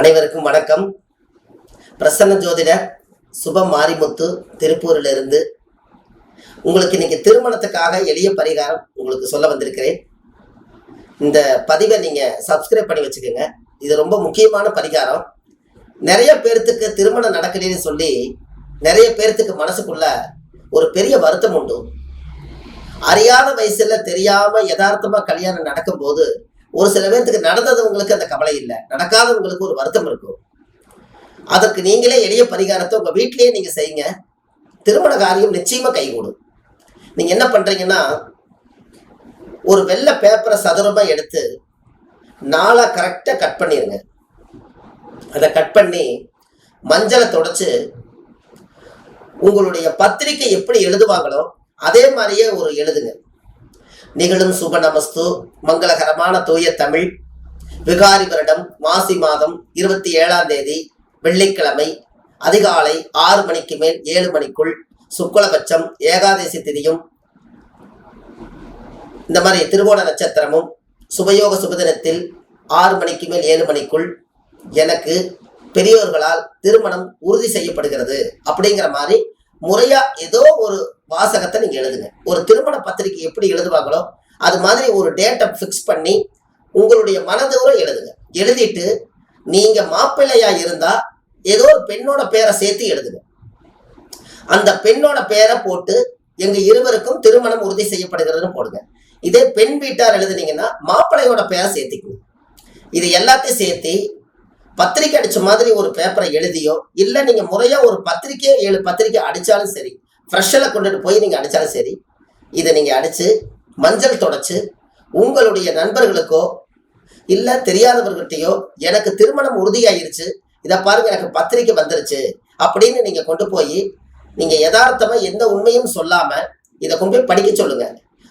அனைவருக்கும் வணக்கம். பிரசன்ன ஜோதிடர் சுபம் மாரிமுத்து திருப்பூரிலிருந்து உங்களுக்கு இன்னைக்கு திருமணத்துக்காக எளிய பரிகாரம் உங்களுக்கு சொல்ல வந்திருக்கிறேன். இந்த பதிவை நீங்கள் சப்ஸ்கிரைப் பண்ணி வச்சுக்கோங்க. இது ரொம்ப முக்கியமான பரிகாரம். நிறைய பேர்த்துக்கு திருமணம் நடக்கலைன்னு சொல்லி நிறைய பேர்த்துக்கு மனசுக்குள்ள ஒரு பெரிய வருத்தம் உண்டு. அறியாத வயசுல தெரியாம யதார்த்தமா கல்யாணம் நடக்கும்போது ஒரு சில பேர்த்துக்கு நடந்ததவங்களுக்கு அந்த கவலை இல்லை. நடக்காதவங்களுக்கு ஒரு வருத்தம் இருக்கும். அதற்கு நீங்களே எளிய பரிகாரத்தை உங்கள் வீட்டிலேயே நீங்கள் செய்யுங்க. திருமண காரியம் நிச்சயமாக கைகூடும். நீங்கள் என்ன பண்ணுறீங்கன்னா ஒரு வெள்ளை பேப்பரை சதுரமாக எடுத்து நாளாக கரெக்டாக கட் பண்ணிடுங்க அதை கட் பண்ணி மஞ்சளை தொடச்சு உங்களுடைய பத்திரிக்கை எப்படி எழுதுவாங்களோ அதே மாதிரியே ஒரு எழுதுங்க. நிகழும் சுப நமஸ்து மங்களகரமான தூய தமிழ். விகாரி வருடம் மாசி மாதம் இருபத்தி ஏழாம் தேதி வெள்ளிக்கிழமை அதிகாலை ஆறு மணிக்கு மேல் ஏழு மணிக்குள் சுக்குலபட்சம் ஏகாதசி திதியும் இந்த மாதிரி திருவோண நட்சத்திரமும் சுபயோக சுபதினத்தில் ஆறு மணிக்கு மேல் ஏழு மணிக்குள் எனக்கு பெரியோர்களால் திருமணம் உறுதி செய்யப்படுகிறது. அப்படிங்கிற மாதிரி முறையா ஏதோ ஒரு வாசகத்தை நீங்க எழுதுங்க. ஒரு திருமண பத்திரிக்கை எப்படி எழுதுவாங்களோ அது மாதிரி ஒரு டேட்டை ஃபிக்ஸ் பண்ணி உங்களுடைய மனதூரம் எழுதுங்க. எழுதிட்டு நீங்க மாப்பிள்ளையா இருந்தா ஏதோ ஒரு பெண்ணோட பேரை சேர்த்து எழுதுங்க. அந்த பெண்ணோட பேரை போட்டு எங்க இருவருக்கும் திருமணம் உறுதி செய்யப்படுகிறதுன்னு போடுங்க. இதே பெண் வீட்டார் எழுதுனீங்கன்னா மாப்பிள்ளையோட பேரை சேர்த்திக்கணும். இது எல்லாத்தையும் சேர்த்து பத்திரிக்கை அடிச்ச மாதிரி ஒரு பேப்பரை எழுதியோ இல்லை நீங்க முறையா ஒரு பத்திரிக்கையோ ஏழு பத்திரிக்கை அடிச்சாலும் சரி ஃப்ரெஷ்ஷில் கொண்டுட்டு போய் நீங்க அடிச்சாலும் சரி இதை நீங்க அடிச்சு மஞ்சள் தொடச்சு உங்களுடைய நண்பர்களுக்கோ இல்லை தெரியாதவர்கிட்டயோ எனக்கு திருமணம் உறுதியாயிருச்சு இதை பாருங்க எனக்கு பத்திரிக்கை வந்துருச்சு அப்படின்னு நீங்க கொண்டு போய் நீங்க யதார்த்தமா எந்த உண்மையும் சொல்லாம இதை கொண்டு போய் படிக்க சொல்லுங்க.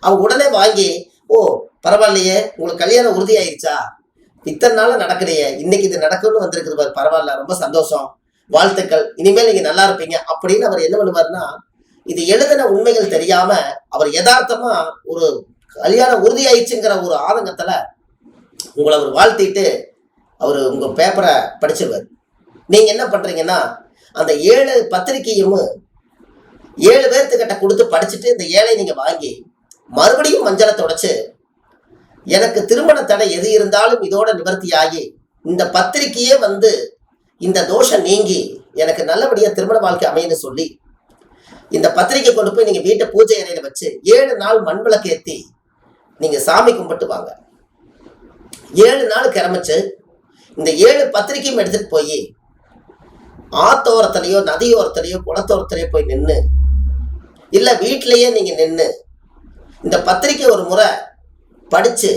அவங்க உடனே வாங்கி ஓ பரவாயில்லையே உங்களுக்கு கல்யாணம் உறுதியாயிருச்சா? இத்தனை நாள் நடக்கலையே இன்னைக்கு இது நடக்கும்னு வந்திருக்குது பாரு பரவாயில்ல ரொம்ப சந்தோஷம். வாழ்த்துக்கள். இனிமேல் நீங்க நல்லா இருப்பீங்க அப்படின்னு அவர் என்ன பண்ணுவாருன்னா இது எழுதின உண்மைகள் தெரியாம அவர் யதார்த்தமா ஒரு கல்யாணம் உறுதியாயிடுச்சுங்கிற ஒரு ஆதங்கத்துல உங்களை அவர் வாழ்த்திட்டு அவர் உங்க பேப்பரை படிச்சிருவார். நீங்க என்ன பண்றீங்கன்னா அந்த ஏழு பத்திரிக்கையும் ஏழு பேர்த்துக்கிட்ட கொடுத்து படிச்சுட்டு இந்த ஏழை நீங்க வாங்கி மறுபடியும் மஞ்சளை தொடச்சு எனக்கு திருமண தடை எது இருந்தாலும் இதோட நிவர்த்தியாகி இந்த பத்திரிக்கையே வந்து இந்த தோஷம் நீங்கி எனக்கு நல்லபடியாக திருமண வாழ்க்கை அமையன்னு சொல்லி இந்த பத்திரிக்கை கொண்டு போய் நீங்கள் வீட்டை பூஜை அறையில் வச்சு ஏழு நாள் மண் விளக்கு நீங்கள் சாமி கும்பிட்டு வாங்க. ஏழு நாள் கிளம்பிச்சு இந்த ஏழு பத்திரிக்கையும் எடுத்துகிட்டு போய் ஆத்தோரத்துலயோ நதியோரத்துலையோ குளத்தோரத்துலேயோ போய் நின்று இல்லை வீட்டிலையே நீங்கள் நின்று இந்த பத்திரிக்கை ஒரு முறை படித்து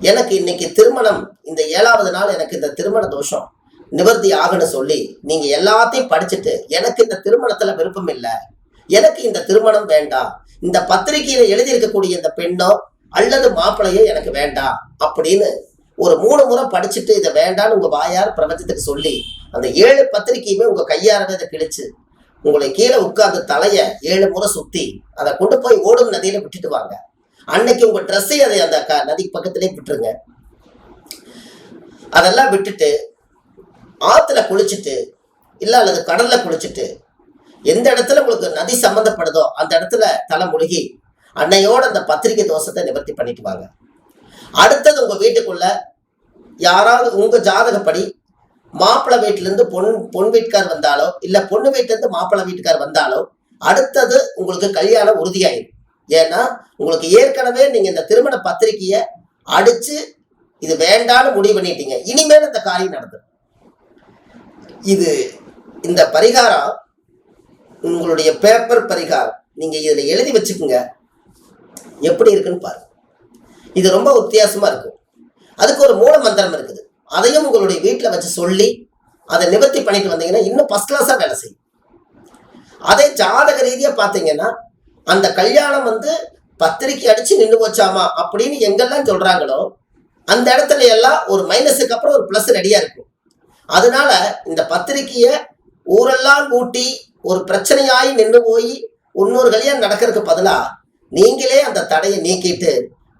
எனக்கு இன்னைக்கு திருமணம் இந்த ஏழாவது நாள் எனக்கு இந்த திருமண தோஷம். நிவர்த்தி ஆகுன்னு சொல்லி நீங்கள் எல்லாத்தையும் படிச்சுட்டு எனக்கு இந்த திருமணத்தில் விருப்பம் இல்லை. எனக்கு இந்த திருமணம் வேண்டாம். இந்த பத்திரிகையில் எழுதியிருக்கக்கூடிய இந்த பெண்ணோ அல்லது மாப்பிள்ளையோ எனக்கு வேண்டாம் அப்படின்னு ஒரு மூணு முறை படிச்சுட்டு இதை வேண்டாம்னு உங்கள் வாயார் பிரபஞ்சத்துக்கு சொல்லி அந்த ஏழு பத்திரிக்கையுமே உங்கள் கையாரவே இதை கிழிச்சு உங்களை கீழே உட்கார்ந்து தலையை ஏழு முறை சுற்றி அதை கொண்டு போய் ஓடும் நதியில் விட்டுட்டு வாங்க. அன்னைக்கு உங்க ட்ரெஸ்ஸை அதை அந்த நதிக்கு பக்கத்திலே விட்டுருங்க. அதெல்லாம் விட்டுட்டு ஆற்றுல குளிச்சுட்டு இல்லை அல்லது கடல்ல குளிச்சுட்டு எந்த இடத்துல உங்களுக்கு நதி சம்மந்தப்படுதோ அந்த இடத்துல தலை முழுகி அன்னையோட அந்த பத்திரிகை தோஷத்தை நிவர்த்தி பண்ணிட்டு வாங்க. அடுத்தது உங்க வீட்டுக்குள்ள யாராவது உங்க ஜாதகப்படி மாப்பிள்ளை வீட்டிலேருந்து பொன் பொன் வீட்டுக்கார் வந்தாலோ இல்லை பொண்ணு வீட்டிலேருந்து மாப்பிள்ளை வீட்டுக்கார் வந்தாலோ அடுத்தது உங்களுக்கு கல்யாணம் உறுதியாயிடும் ஏன்னா உங்களுக்கு ஏற்கனவே நீங்கள் இந்த திருமண பத்திரிக்கையை அடித்து இது வேண்டான்னு முடிவு பண்ணிட்டீங்க. இனிமேல் இந்த காரியம் நடந்தது இது இந்த பரிகாரம் உங்களுடைய பேப்பர் பரிகாரம் நீங்கள் இதில் எழுதி வச்சுக்கோங்க. எப்படி இருக்குன்னு பாருங்க. இது ரொம்ப வித்தியாசமாக இருக்கும். அதுக்கு ஒரு மூல மந்திரம் இருக்குது. அதையும் உங்களுடைய வீட்டில் வச்சு சொல்லி அதை நிவர்த்தி பண்ணிட்டு வந்தீங்கன்னா இன்னும் ஃபஸ்ட் கிளாஸாக வேலை செய்யும். அதே ஜாதக ரீதியாக பார்த்தீங்கன்னா அந்த கல்யாணம் வந்து பத்திரிக்கை அடிச்சு நின்று போச்சாமா அப்படின்னு எங்கெல்லாம் சொல்றாங்களோ அந்த இடத்துல எல்லாம் ஒரு மைனஸுக்கு அப்புறம் ஒரு ப்ளஸ் ரெடியாக இருக்கும். அதனால இந்த பத்திரிக்கையை ஊரெல்லாம் கூட்டி ஒரு பிரச்சனையாகி நின்று போய் இன்னொரு கல்யாணம் நடக்கிறதுக்கு பதிலாக நீங்களே அந்த தடையை நீக்கிட்டு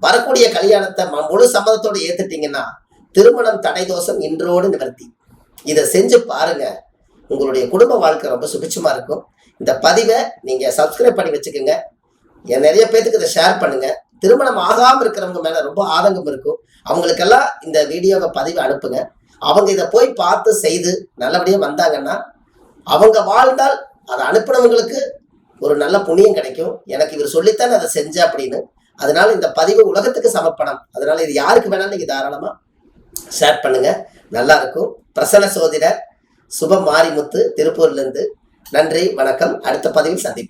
வரக்கூடிய கல்யாணத்தை முழு சம்மதத்தோடு ஏத்துட்டீங்கன்னா திருமணம் தடை தோஷம் இன்றோடு நிவர்த்தி. இதை செஞ்சு பாருங்க. உங்களுடைய குடும்ப வாழ்க்கை ரொம்ப சுபிச்சமா இருக்கும். இந்த பதிவை நீங்க சப்ஸ்கிரைப் பண்ணி வச்சுக்கோங்க. என் நிறைய பேத்துக்கு இதை ஷேர் பண்ணுங்க. திருமணம் ஆகாம இருக்கிறவங்க மேல ரொம்ப ஆதங்கம் இருக்கும். அவங்களுக்கெல்லாம் இந்த வீடியோவை பதிவை அனுப்புங்க. அவங்க இதை போய் பார்த்து செய்து நல்லபடியா வந்தாங்கன்னா அவங்க வாழ்ந்தால் அதை அனுப்புனவங்களுக்கு ஒரு நல்ல புண்ணியம் கிடைக்கும். எனக்கு இவர் சொல்லித்தான் அதை செஞ்சேன் அப்படின்னு. அதனால இந்த பதிவு உலகத்துக்கு சமர்ப்பணம். அதனால இது யாருக்கு வேணாலும் நீங்க தாராளமா ஷேர் பண்ணுங்க. நல்லா இருக்கும். பிரசன்ன சோதிடர் சுப மாரிமுத்து திருப்பூர்ல இருந்து நன்றி வணக்கம். அடுத்த பதிவில் சந்திப்போம்.